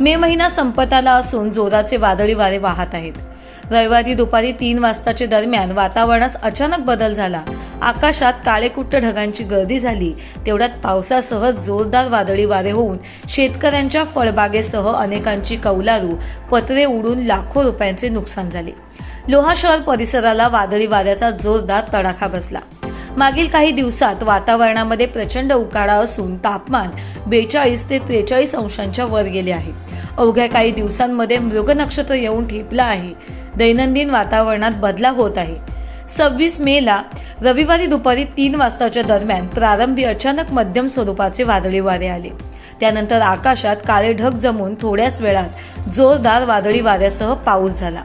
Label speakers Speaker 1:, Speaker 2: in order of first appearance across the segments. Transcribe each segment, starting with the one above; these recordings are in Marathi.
Speaker 1: मे महिना संपत आला असून जोराचे वादळी वारे वाहत आहेत. रविवारी दुपारी तीन वाजताच्या दरम्यान वातावरणात अचानक बदल झाला. आकाशात काळेकुट्ट ढगांची गर्दी झाली. तेवढ्यात पावसासह जोरदार वादळी वारे होऊन शेतकऱ्यांच्या फळबागेसह अनेकांची कौलारू पत्रे उडून लाखो रुपयांचे नुकसान झाले. लोहा शहर परिसराला वादळी वाऱ्याचा जोरदार तडाखा बसला. मागील काही दिवसात वातावरणामध्ये प्रचंड उकाडा असून तापमान बेचाळीस ते त्रेचाळीस अंशांच्या वर गेले आहे. अवघ्या काही दिवसांमध्ये मृग नक्षत्र येऊन ठेपलं आहे. दैनंदिन वातावरणात बदलाव होत आहे. सव्वीस मेला रविवारी दुपारी तीन वाजताच्या दरम्यान प्रारंभी अचानक मध्यम स्वरूपाचे वादळी वारे आले. त्यानंतर आकाशात काळे ढग जमून थोड्याच वेळात जोरदार वादळी वाऱ्यासह पाऊस झाला.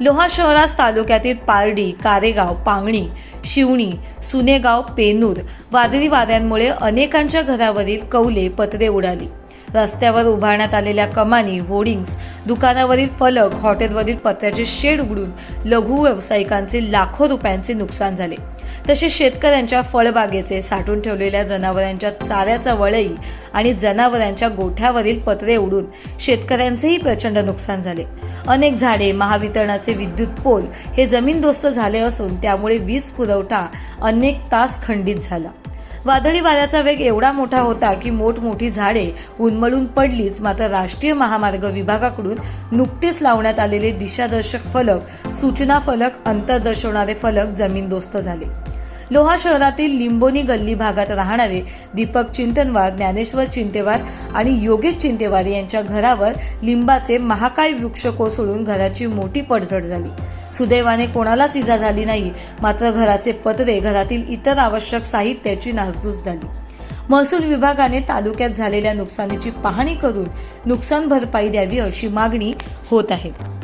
Speaker 1: लोहा शहरास तालुक्यातील पारडी कारेगाव पांगणी शिवणी सुनेगाव पेनूर वादळी वाऱ्यांमुळे अनेकांच्या घरावरील कौले पत्रे उडाली. रस्त्यावर उभारण्यात आलेल्या कमानी होर्डिंग्स दुकानावरील फलक हॉटेलवरील पत्र्याचे शेड उघडून लघु व्यावसायिकांचे लाखो रुपयांचे नुकसान झाले. तसेच शेतकऱ्यांच्या फळबागेचे साठून ठेवलेल्या जनावरांच्या चाऱ्याचा वळई आणि जनावरांच्या गोठ्यावरील पत्रे उडून शेतकऱ्यांचेही प्रचंड नुकसान झाले. अनेक झाडे महावितरणाचे विद्युत पोल हे जमीनदोस्त झाले असून त्यामुळे वीज पुरवठा अनेक तास खंडित झाला. वादळी वाऱ्याचा वेग एवढा मोठा होता की मोठमोठी झाडे उन्मळून पडलीच. मात्र राष्ट्रीय महामार्ग विभागाकडून नुकतेच लावण्यात आलेले दिशादर्शक फलक सूचना फलक अंतर दर्शवणारे फलक जमीनदोस्त झाले. लोहा शहरातील लिंबोनी गल्ली भागात राहणारे दीपक चिंतनवार ज्ञानेश्वर चिंतेवार आणि योगेश चिंतेवार यांच्या घरावर लिंबाचे महाकाय वृक्ष कोसळून घराची मोठी पडझड झाली. सुदैवाने कोणालाच इजा झाली नाही मात्र घराचे पत्रे घरातील इतर आवश्यक साहित्याची नासधूस झाली. महसूल विभागाने तालुक्यात झालेल्या नुकसानीची पाहणी करून नुकसान भरपाई द्यावी अशी मागणी होत आहे.